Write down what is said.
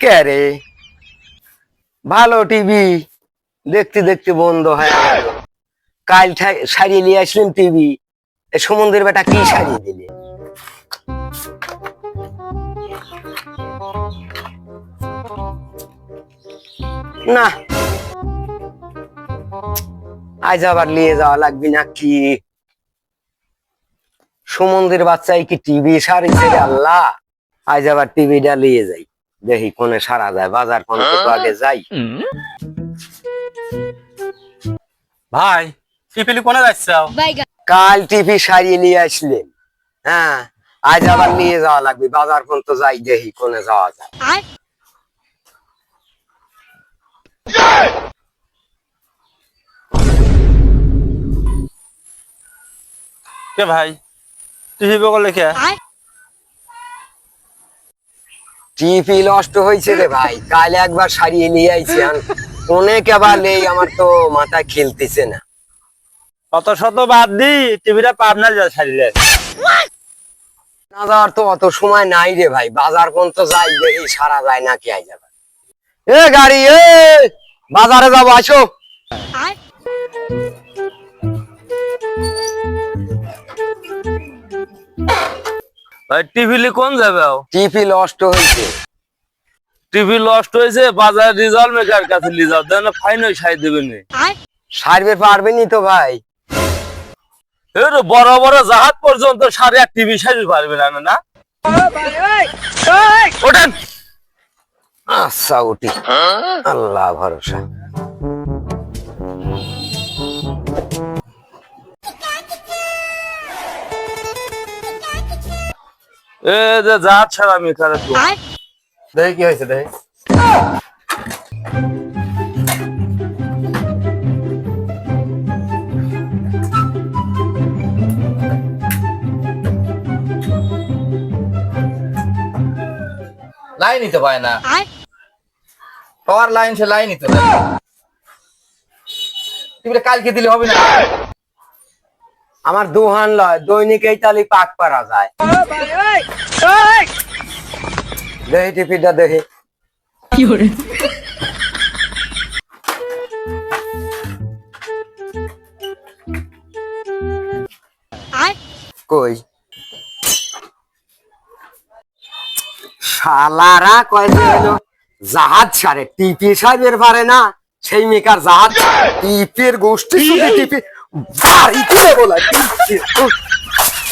কে ভালো টিভি দেখতে দেখতে বন্ধ হয়ে গেল। কাল সারিয়ে নিয়ে আসলেন টিভি সমুদ্রের বেটা কি সারিয়ে দিলে? না। আজ আবার নিয়ে যাওয়া লাগবে না কি সমুদ্রের বাচ্চাই কি টিভি সারিছে আল্লাহ? আজ আবার টিভিটা নিয়ে যাই। দেখি কোনে সারা যায় বাজার কোন তো আগে যাই। ভাই টিপিলি কোনে যাচ্ছাও কাল টিভি সারিয়ে নিয়ে আসলেন। হ্যাঁ আজ আবার নিয়ে যাওয়া লাগবে বাজার কোন তো যাই দেখি কোনে যাওয়া যায়। কে ভাই? টিভি বগল লেখে টিভি নষ্ট হয়েছে রে ভাই। কাল একবার সারিয়ে নিয়ে আইছি অনেক আবার নেই আমার তো মাথা খেলতেছে না। কত শত বাদ দি টিভিটা পাবনার যা সারিলে। না যাওয়ার তো অত সময় নাই রে ভাই বাজার কোন তো যাই দেখি সারা যায় না কি আই যাবে এ গাড়ি এ! বাজারে যাব আসো। ভাই টিভিলি কোন যাবে টিভি নষ্ট হয়েছে। টিভি লস্ট হয়েছে বাজার রিজাল্ট মেকার কাছে নিয়ে যাও দেন ফাইন সাই দেবেন সারবে পারবেনি তো ভাই। এর বড় বড় জাহাজ পর্যন্ত সাড়ে এক টিভি সারি পারবে না না? ওঠেন। আচ্ছা উঠি। আল্লাহ ভরসা। এ যে ছাড়া দেখি কি হয়েছে দেখি। লাইনই তো পায় না। পাওয়ার লাইন সে লাইনই তো দেয়। না। টিভিটা কালকে দিলে হবে না। আমার দুহান লয় দৈনিক এই তালি পাক পারা যায়। দেখি টিভিটা দেখি। কই? শালারা কয় যে হলো জাহাজ টিপি সাহেবের পারে না সেই মেকার জাহাজ। টিপির গোষ্ঠী টিপি ¡Fa! ¡Y tiene bola!